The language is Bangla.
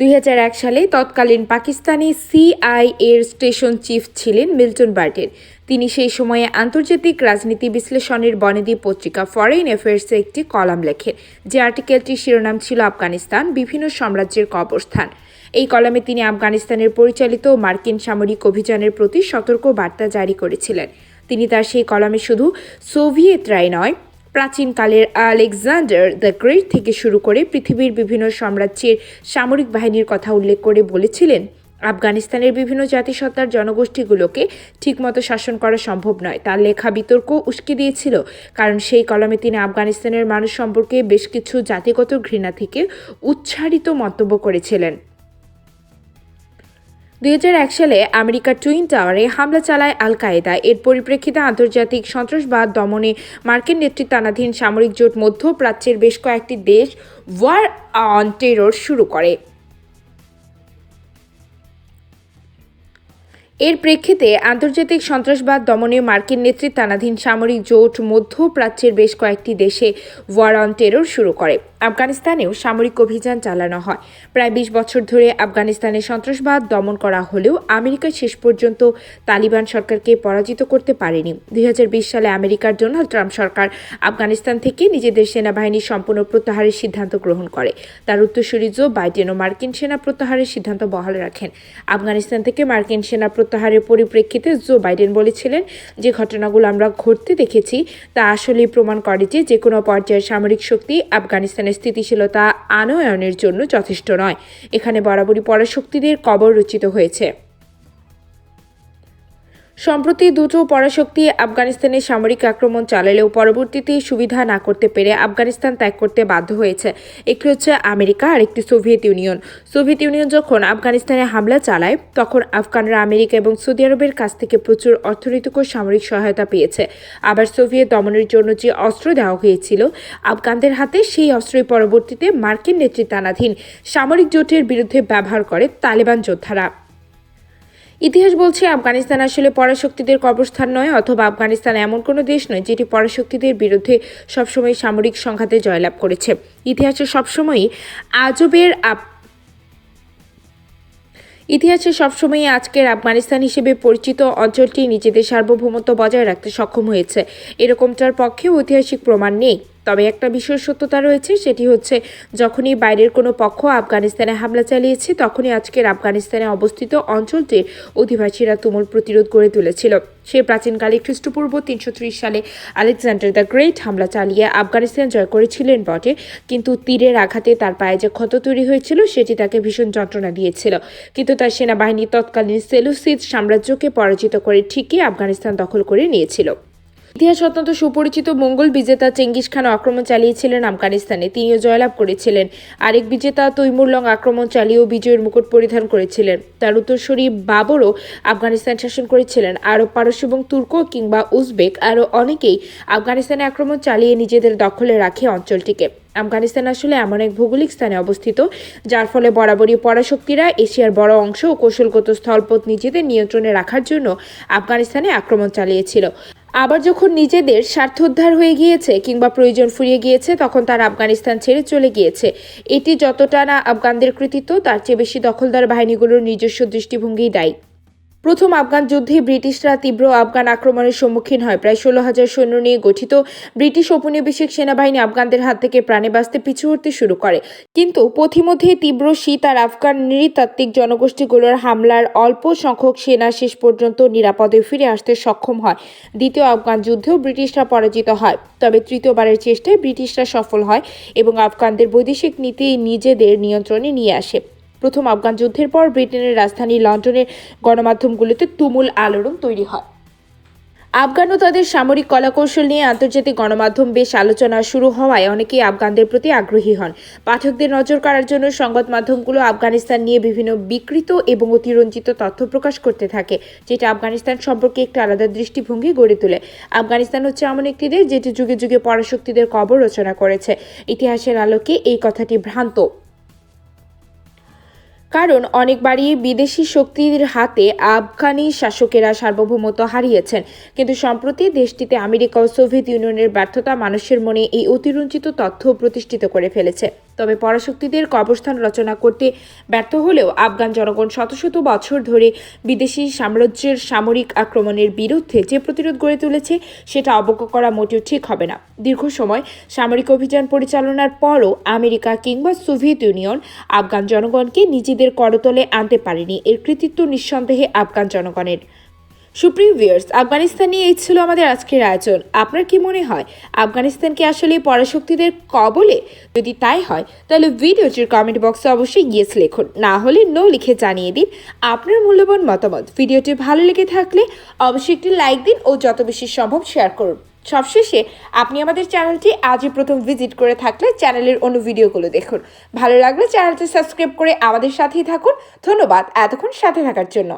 দুই হাজার এক সালে তৎকালীন পাকিস্তানি সিআই এর স্টেশন চিফ ছিলেন মিল্টন বার্টেন তিনি সেই সময়ে আন্তর্জাতিক রাজনীতি বিশ্লেষণের বনেদি পত্রিকা ফরেন অ্যাফেয়ার্সে একটি কলাম লেখেন, যে আর্টিকেলটির শিরোনাম ছিল আফগানিস্তান, বিভিন্ন সাম্রাজ্যের কবরস্থান। এই কলামে তিনি আফগানিস্তানের পরিচালিত মার্কিন সামরিক অভিযানের প্রতি সতর্ক বার্তা জারি করেছিলেন। তিনি তার সেই কলামে শুধু সোভিয়েতরাই নয় প্রাচীনকালের আলেকজান্ডার দ্য গ্রেট থেকে শুরু করে পৃথিবীর বিভিন্ন সাম্রাজ্যের সামরিক বাহিনীর কথা উল্লেখ করে বলেছিলেন, আফগানিস্তানের বিভিন্ন জাতিসত্তার জনগোষ্ঠীগুলোকে ঠিকমতো শাসন করা সম্ভব নয়। তার লেখা বিতর্ক উস্কে দিয়েছিল, কারণ সেই কলমে তিনি আফগানিস্তানের মানুষ সম্পর্কে বেশ কিছু জাতিগত ঘৃণা থেকে উচ্ছারিত মন্তব্য করেছিলেন। দুই হাজার এক সালে আমেরিকার টুইন টাওয়ারে হামলা চালায় আল কায়েদা এর পরিপ্রেক্ষিতে আন্তর্জাতিক সন্ত্রাসবাদ দমনে মার্কিন নেতৃত্বাধীন সামরিক জোট মধ্যপ্রাচ্যের বেশ কয়েকটি দেশ ওয়ার অন টেরর শুরু করে। এর প্রেক্ষিতে আন্তর্জাতিক সন্ত্রাসবাদ দমনে মার্কিন নেতৃত্বাধীন সামরিক জোট মধ্যপ্রাচ্যের বেশ কয়েকটি দেশে ওয়ার অন টেরর শুরু করে। আফগানিস্তানেও সামরিক অভিযান চালানো হয়। প্রায় বিশ বছর ধরে আফগানিস্তানে সন্ত্রাসবাদ দমন করা হলেও আমেরিকা শেষ পর্যন্ত তালিবান সরকারকে পরাজিত করতে পারেনি। দুই হাজার বিশ সালে আমেরিকার ডোনাল্ড ট্রাম্প সরকার আফগানিস্তান থেকে নিজেদের সেনাবাহিনী সম্পূর্ণ প্রত্যাহারের সিদ্ধান্ত গ্রহণ করে। তার উত্তরসূরি জো বাইডেন ও মার্কিন সেনা প্রত্যাহারের সিদ্ধান্ত বহাল রাখেন। আফগানিস্তান থেকে মার্কিন সেনা প্রত্যাহারের পরিপ্রেক্ষিতে জো বাইডেন বলেছিলেন, যে ঘটনাগুলো আমরা ঘটতে দেখেছি, তা আসলেই প্রমাণ করে যে যে কোনো পর্যায়ের সামরিক শক্তি আফগানিস্তানের স্থিতিশীলতা আনয়নের জন্য যথেষ্ট নয়। এখানে বরাবরই পরাশক্তিদের কবর রচিত হয়েছে। সম্প্রতি দুটো পরাশক্তি আফগানিস্তানে সামরিক আক্রমণ চালালেও পরবর্তীতে সুবিধা না করতে পেরে আফগানিস্তান ত্যাগ করতে বাধ্য হয়েছে। একটি হচ্ছে আমেরিকা আর একটি সোভিয়েত ইউনিয়ন। সোভিয়েত ইউনিয়ন যখন আফগানিস্তানে হামলা চালায়, তখন আফগানরা আমেরিকা এবং সৌদি আরবের কাছ থেকে প্রচুর অর্থনৈতিক ও সামরিক সহায়তা পেয়েছে। আবার সোভিয়েত দমনের জন্য যে অস্ত্র দেওয়া হয়েছিল আফগানদের হাতে, সেই অস্ত্রই পরবর্তীতে মার্কিন নেতৃত্বাধীন সামরিক জোটের বিরুদ্ধে ব্যবহার করে তালেবান যোদ্ধারা। ইতিহাস বলছে, আফগানিস্তান আসলে পরাশক্তিদের কবরস্থান নয়, অথবা আফগানিস্তান এমন কোনো দেশ নয় যেটি পরাশক্তিদের বিরুদ্ধে সবসময় সামরিক সংঘাতে জয়লাভ করেছে। ইতিহাসে সবসময়ই আজবের আপ ইতিহাসে সবসময় আজকের আফগানিস্তান হিসেবে পরিচিত অঞ্চলটি নিজেদের সার্বভৌমত্ব বজায় রাখতে সক্ষম হয়েছে। এরকমটার পক্ষেও ঐতিহাসিক প্রমাণ নেই। তবে একটা বিশেষ সত্যতা রয়েছে, সেটি হচ্ছে যখনই বাইরের কোনো পক্ষ আফগানিস্তানে হামলা চালিয়েছে, তখনই আজকের আফগানিস্তানে অবস্থিত অঞ্চলটির অধিবাসীরা তুমুল প্রতিরোধ গড়ে তুলেছিল। সে প্রাচীনকালে খ্রিস্টপূর্ব তিনশো ত্রিশ সালে আলেকজান্ডার দ্য গ্রেট হামলা চালিয়ে আফগানিস্তান জয় করেছিলেন বটে, কিন্তু তীরের আঘাতে তার পায়ে যে ক্ষত তৈরি হয়েছিল, সেটি তাকে ভীষণ যন্ত্রণা দিয়েছিল। কিন্তু তার সেনাবাহিনী তৎকালীন সেলুসিদ সাম্রাজ্যকে পরাজিত করে ঠিকই আফগানিস্তান দখল করে নিয়েছিল। ইতিহাস অত্যন্ত সুপরিচিত মঙ্গল বিজেতা চেঙ্গিস খান আক্রমণ চালিয়েছিলেন আফগানিস্তানে। তিনিও জয়লাভ করেছিলেন। আরেক বিজেতা তৈমুরলং আক্রমণ চালিয়েও বিজয়ের মুকুট পরিধান করেছিলেন। তার উত্তরসূরি বাবরও আফগানিস্তান শাসন করেছিলেন। আরব পারস্য এবং তুর্ক কিংবা উজবেক আরও অনেকেই আফগানিস্তানে আক্রমণ চালিয়ে নিজেদের দখলে রাখে অঞ্চলটিকে। আফগানিস্তান আসলে এমন এক ভৌগোলিক স্থানে অবস্থিত, যার ফলে বরাবরই পরাশক্তিরা এশিয়ার বড় অংশ ও কৌশলগত স্থলপথ নিজেদের নিয়ন্ত্রণে রাখার জন্য আফগানিস্তানে আক্রমণ চালিয়েছিল। আবার যখন নিজেদের স্বার্থোদ্ধার হয়ে গিয়েছে কিংবা প্রয়োজন ফুরিয়ে গিয়েছে, তখন তার আফগানিস্তান ছেড়ে চলে গিয়েছে। এটি যতটা না আফগানদের কৃতিত্ব, তার চেয়ে বেশি দখলদার বাহিনীগুলোর নিজস্ব দৃষ্টিভঙ্গিই দায়ী। প্রথম আফগান যুদ্ধে ব্রিটিশরা তীব্র আফগান আক্রমণের সম্মুখীন হয়। প্রায় ষোলো হাজার সৈন্য নিয়ে গঠিত ব্রিটিশ ঔপনিবেশিক সেনাবাহিনী আফগানদের হাত থেকে প্রাণে বাঁচতে পিছু হতে শুরু করে। কিন্তু পথিমধ্যে তীব্র শীত আর আফগান নৃতাত্ত্বিক জনগোষ্ঠীগুলোর হামলার অল্প সংখ্যক সেনা শেষ পর্যন্ত নিরাপদে ফিরে আসতে সক্ষম হয়। দ্বিতীয় আফগান যুদ্ধেও ব্রিটিশরা পরাজিত হয়। তবে তৃতীয়বারের চেষ্টায় ব্রিটিশরা সফল হয় এবং আফগানদের বৈদেশিক নীতি নিজেদের নিয়ন্ত্রণে নিয়ে আসে। প্রথম আফগান যুদ্ধের পর ব্রিটেনের রাজধানী লন্ডনের গণমাধ্যমগুলোতে তুমুল আলোড়ন তৈরি হয়। আফগান ও তাদের সামরিক কলাকৌশল নিয়ে আন্তর্জাতিক গণমাধ্যম বেশ আলোচনা শুরু হওয়ায় অনেকেই আফগানদের প্রতি আগ্রহী হন। পাঠকদের নজর কাড়ার জন্য সংবাদ মাধ্যমগুলো আফগানিস্তান নিয়ে বিভিন্ন বিকৃত এবং অতিরঞ্জিত তথ্য প্রকাশ করতে থাকে, যেটা আফগানিস্তান সম্পর্কে একটি আলাদা দৃষ্টিভঙ্গি গড়ে তোলে। আফগানিস্তান হচ্ছে এমন একটি দেশ যেটি যুগে যুগে পরাশক্তিদের কবর রচনা করেছে। ইতিহাসের আলোকে এই কথাটি ভ্রান্ত। কারণ অনেকবারই বিদেশি শক্তির হাতে আফগানি শাসকেরা সার্বভৌমত্ব হারিয়েছেন। কিন্তু সম্প্রতি দেশটিতে আমেরিকা ও সোভিয়েত ইউনিয়নের ব্যর্থতা মানুষের মনে এই অতিরঞ্জিত তথ্য প্রতিষ্ঠিত করে ফেলেছে। তবে পরাশক্তিদের কবরস্থান রচনা করতে ব্যর্থ হলেও আফগান জনগণ শত শত বছর ধরে বিদেশি সাম্রাজ্যের সামরিক আক্রমণের বিরুদ্ধে যে প্রতিরোধ গড়ে তুলেছে, সেটা অবজ্ঞা করা মোটেও ঠিক হবে না। দীর্ঘ সময় সামরিক অভিযান পরিচালনার পরও আমেরিকা কিংবা সোভিয়েত ইউনিয়ন আফগান জনগণকে নিজেদের করতলে আনতে পারেনি। এর কৃতিত্ব নিঃসন্দেহে আফগান জনগণের। সুপ্রিম ভিউয়ার্স, আফগানিস্তান নিয়ে এই ছিল আমাদের আজকের আয়োজন। আপনার কি মনে হয় আফগানিস্তানকে আসলে পরাশক্তিদের কবলে? যদি তাই হয়, তাহলে ভিডিওটির কমেন্ট বক্সে অবশ্যই ইয়েস লিখুন। না হলে নো লিখে জানিয়ে দিন আপনার মূল্যবান মতামত। ভিডিওটি ভালো লেগে থাকলে অবশ্যই একটি লাইক দিন ও যত বেশি সম্ভব শেয়ার করুন। সবশেষে, আপনি আমাদের চ্যানেলটি আজই প্রথম ভিজিট করে থাকলে চ্যানেলের অন্য ভিডিওগুলো দেখুন। ভালো লাগলে চ্যানেলটি সাবস্ক্রাইব করে আমাদের সাথেই থাকুন। ধন্যবাদ। এতক্ষণ সাথে থাকার জন্য।